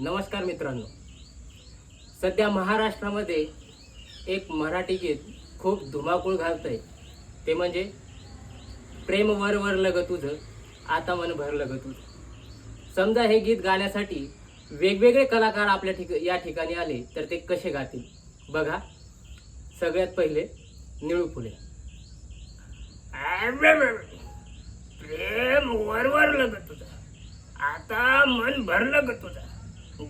नमस्कार मित्रांनो. सध्या महाराष्ट्रामध्ये एक मराठी गीत खूप धुमाकूळ घालतंय. ते म्हणजे प्रेम वर वर लग तुझं आता मन भर लग तुझं. समजा हे गीत गाण्यासाठी वेगवेगळे कलाकार आपल्या ठिक या ठिकाणी आले तर ते कसे गातील? बघा. सगळ्यात पहिले निळू फुले. प्रेम वर वर लग तुझं आता मन भरलं ग तुझं.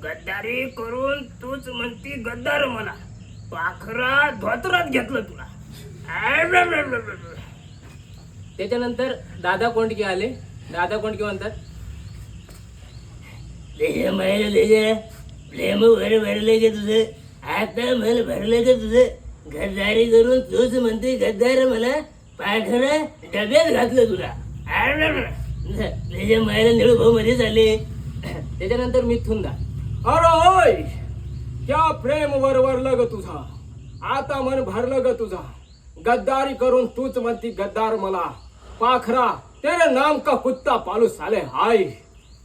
गद्दारी करून तूच म्हणती गद्दार मला. पाखरा धोत्रात घेतलं तुला. त्याच्यानंतर दादा कोंडके आले. दादा कोंडके म्हणतात प्रेम प्रेम वर भरले ग तुझं आता मन भरलं ग तुझं. गद्दारी करून तूच म्हणते गद्दार मला. पाखरा डब्यात घातलं तुला. त्याच्या मायला निळू भाऊ मध्ये झाले त्याच्यानंतर मिथुनदा अरे होय त्या प्रेम वरवरलं लग तुझा. आता मन भरलं ग तुझा. गद्दारी करून तूच म्हणती गद्दार मला. पाखरा तेरे नाम का कुत्ता पालू साले हाय.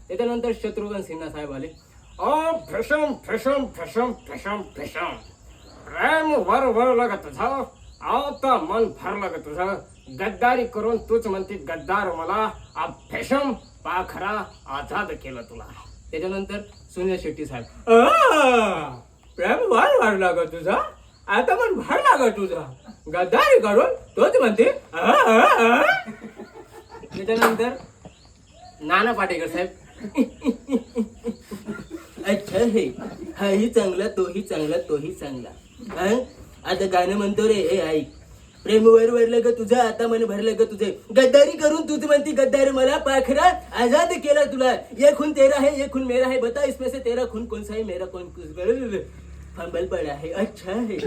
त्याच्यानंतर शत्रुघ्न सिन्हा साहेब आले. ओ भ्रषम भ्रषम भ्रषम भ्रषम भ्रषम प्रेम वर वर लग तुझा. आता मन भर लग तुझं. गद्दारी करून तूच म्हणती गद्दार मला. आ भ्रषम पाखरा आझाद केलं तुला. त्याच्यानंतर सुनील शेट्टी साहेब. प्रेम वाढ वाढला ग तुझा. आता पण भरला ग तुझा. गद्दारी करून तोच म्हणते. त्याच्यानंतर नाना पाटेकर साहेब. अच्छा हे. हाही चांगला तोही चांगला तोही चांगला. हा? आता गाणं म्हणतो रे हे ऐक. प्रेम वर वरलं ग तुझं आता मन भरलं ग तुझे. गद्दारी करून तूच म्हणती गद्दार मला पाखरा आजाद केला तुला. ये खून तेरा है ये खून मेरा है बता इसमें से तेरा खून कौन सा है मेरा कौन फंबल पडा आहे अच्छा आहे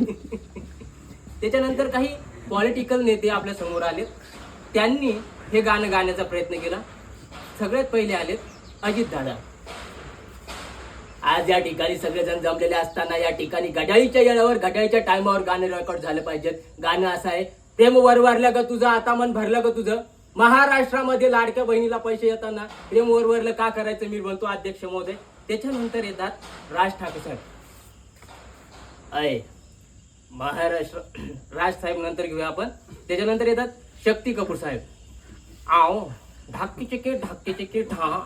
त्याच्यानंतर काही पॉलिटिकल नेते आपल्यासमोर आलेत. त्यांनी हे गाणं गाण्याचा प्रयत्न केला. सगळ्यात पहिले आलेत अजित दादा. आज या ठिकाणी सगळेजण जमलेले असताना या ठिकाणी घड्याळीच्या येण्यावर घड्याळीच्या टायमावर गाणे रेकॉर्ड झालं पाहिजेत गाणं असं आहे प्रेम वरवरलं ग तुझं आता मन भरलं ग तुझं. महाराष्ट्रामध्ये लाडक्या बहिणीला पैसे येताना प्रेम वरवरलं का करायचं? मी म्हणतो अध्यक्ष महोदय त्याच्यानंतर येतात राज ठाकरे साहेब. अय महाराष्ट्र राज साहेब नंतर घेऊया आपण. त्याच्यानंतर येतात शक्ती कपूर साहेब. आओ ढाकी चिके ढाकी चिके ढा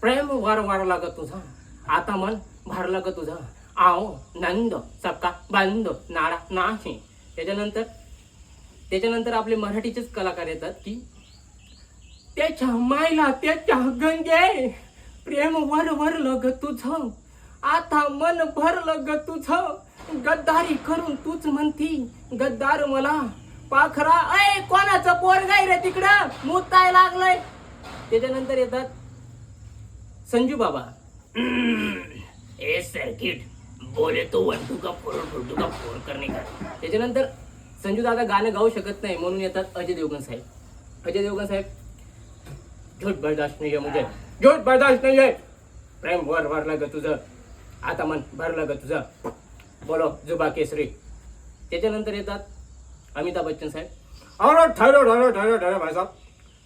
प्रेम वार वार लागत तुझा. आता मन भरलं ग तुझं. आओ नंद सबका बंद नाडा नाही त्याच्यानंतर त्याच्यानंतर आपले मराठीचेच कलाकार येतात की त्याच्या मायला त्याच्या गंगे प्रेम वर वर लग तुझं. आता मन भरलं ग तुझं. गद्दारी करून तूच म्हणती गद्दार मला. पाखरा ऐ कोणाचं पोरगाय रे तिकडं? मुताय लागलंय. त्याच्यानंतर येतात संजू बाबा. ए सर्किट बोले तो वन टू का फोर टू टू का फोर करणे का? त्याच्यानंतर संजू दादा गाणं गाऊ शकत नाही म्हणून येतात अजय देवगण साहेब. अजय देवगण साहेब झोट बर्दाश्त नाही आहे मुझे म्हणजे. बर्दाश्त नाही आहे प्रेम वर भरलं ग तुझं. आता मन भरलं ग तुझं. बोलो जुबा केसरी. त्याच्यानंतर येतात अमिताभ बच्चन साहेब. और ठहरो ठहरो ठहरो ठहरो भाई साहब.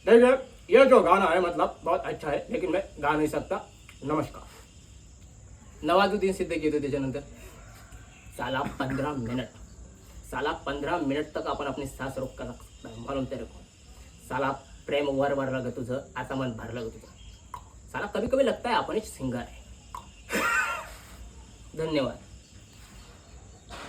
देखिए ये जो गाना है मतलब बहुत अच्छा है लेकिन मैं गा नहीं सकता. नमस्कार. नवाजुद्दीन सिद्दीकी येतो त्याच्यानंतर. साला पंधरा मिनट. साला पंधरा मिनट तक आपण आपली सास रोक कर. मालूम तेरे को साला प्रेम वर वर लग तुझं आता मन भरलं ग तुझं. साला कभी कभी लगता है आपण एक सिंगर आहे. धन्यवाद.